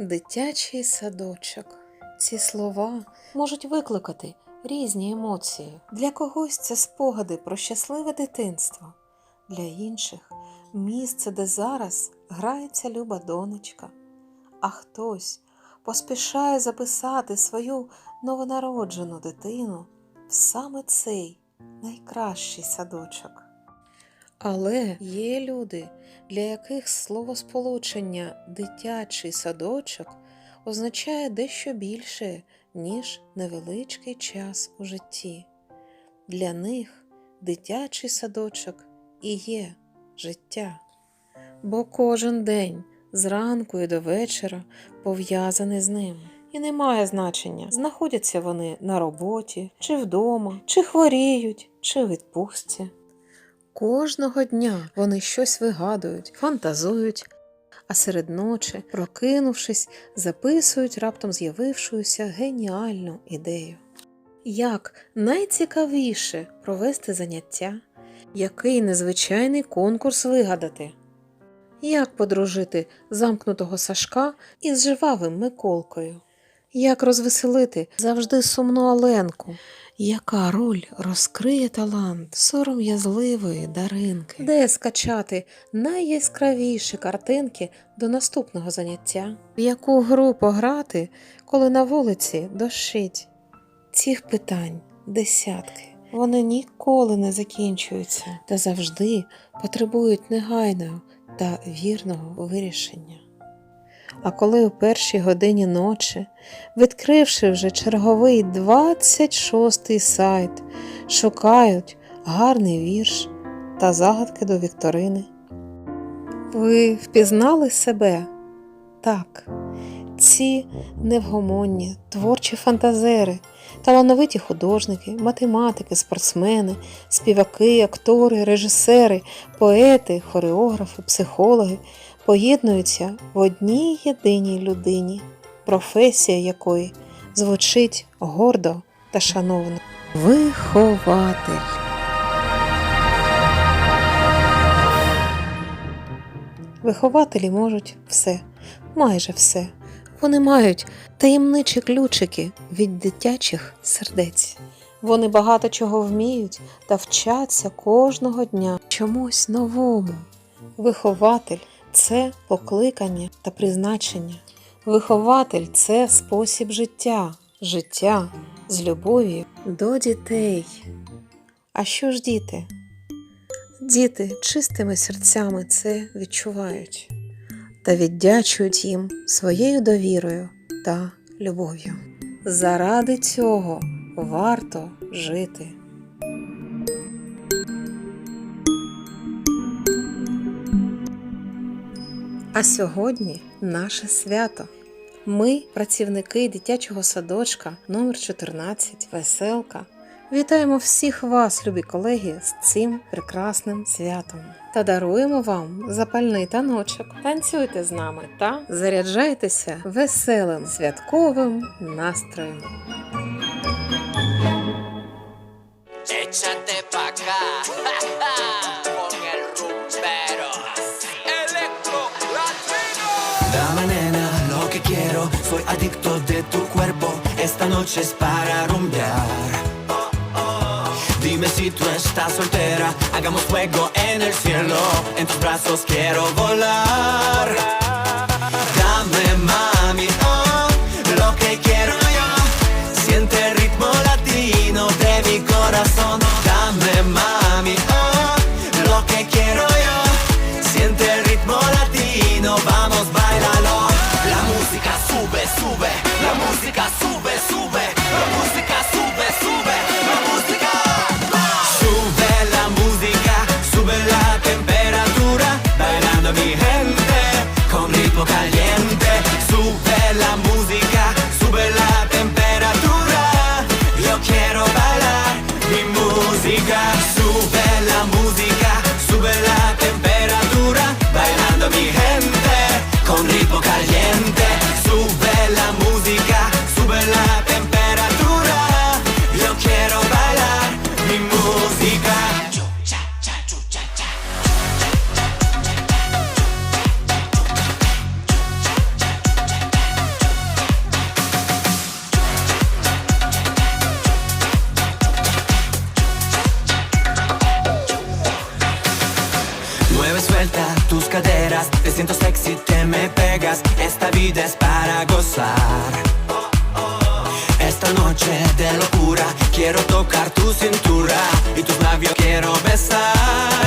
Дитячий садочок. Ці слова можуть викликати різні емоції. Для когось це спогади про щасливе дитинство, для інших місце, де зараз грається люба донечка, а хтось поспішає записати свою новонароджену дитину в саме цей найкращий садочок. Але є люди, для яких словосполучення дитячий садочок означає дещо більше, ніж невеличкий час у житті. Для них дитячий садочок і є життя. Бо кожен день зранку і до вечора пов'язаний з ним. І не має значення, знаходяться вони на роботі, чи вдома, чи хворіють, чи у відпустці. Кожного дня. Вони щось вигадують, фантазують, а серед ночі, прокинувшись, записують раптом з'явившуюся геніальну ідею. Як найцікавіше провести заняття, який незвичайний конкурс вигадати, як подружити замкнутого Сашка із жвавим Миколкою, як розвеселити завжди сумну Оленку, яка роль розкриє талант сором'язливої даринки? Де скачати найяскравіші картинки до наступного заняття? В яку гру пограти, коли на вулиці дощить? Цих питань десятки. Вони ніколи не закінчуються та завжди потребують негайного та вірного вирішення. А коли у першій годині ночі, відкривши вже черговий 26-й сайт, шукають гарний вірш та загадки до вікторини. Ви впізнали себе? Так, ці невгомонні, творчі фантазери, талановиті художники, математики, спортсмени, співаки, актори, режисери, поети, хореографи, психологи поєднуються в одній єдиній людині, професія якої звучить гордо та шановно. Вихователь. Вихователі можуть все, майже все. Вони мають таємничі ключики від дитячих сердець. Вони багато чого вміють та вчаться кожного дня чомусь новому. Вихователь це покликання та призначення. Вихователь це спосіб життя, життя з любов'ю до дітей. А що ж діти? Діти чистими серцями це відчувають та віддячують їм своєю довірою та любов'ю. Заради цього варто жити. А сьогодні наше свято. Ми, працівники дитячого садочка номер 14 Веселка, вітаємо всіх вас, любі колеги, з цим прекрасним святом та даруємо вам запальний таночок. Танцюйте з нами та заряджайтеся веселим святковим настроєм. Échate pa' acá con el rumbero. Electro Latino. Dame nena lo que quiero, soy adicto de tu cuerpo, esta noche es para rumbear. Dime si tú estás soltera, hagamos fuego en el cielo, en tus brazos quiero volar. Dame mami, oh, lo que quiero yo, siente el ritmo latino de mi corazón. te siento sexy, te me pegas. Esta vida es para gozar. Esta noche de locura, quiero tocar tu cintura y tus labios quiero besar.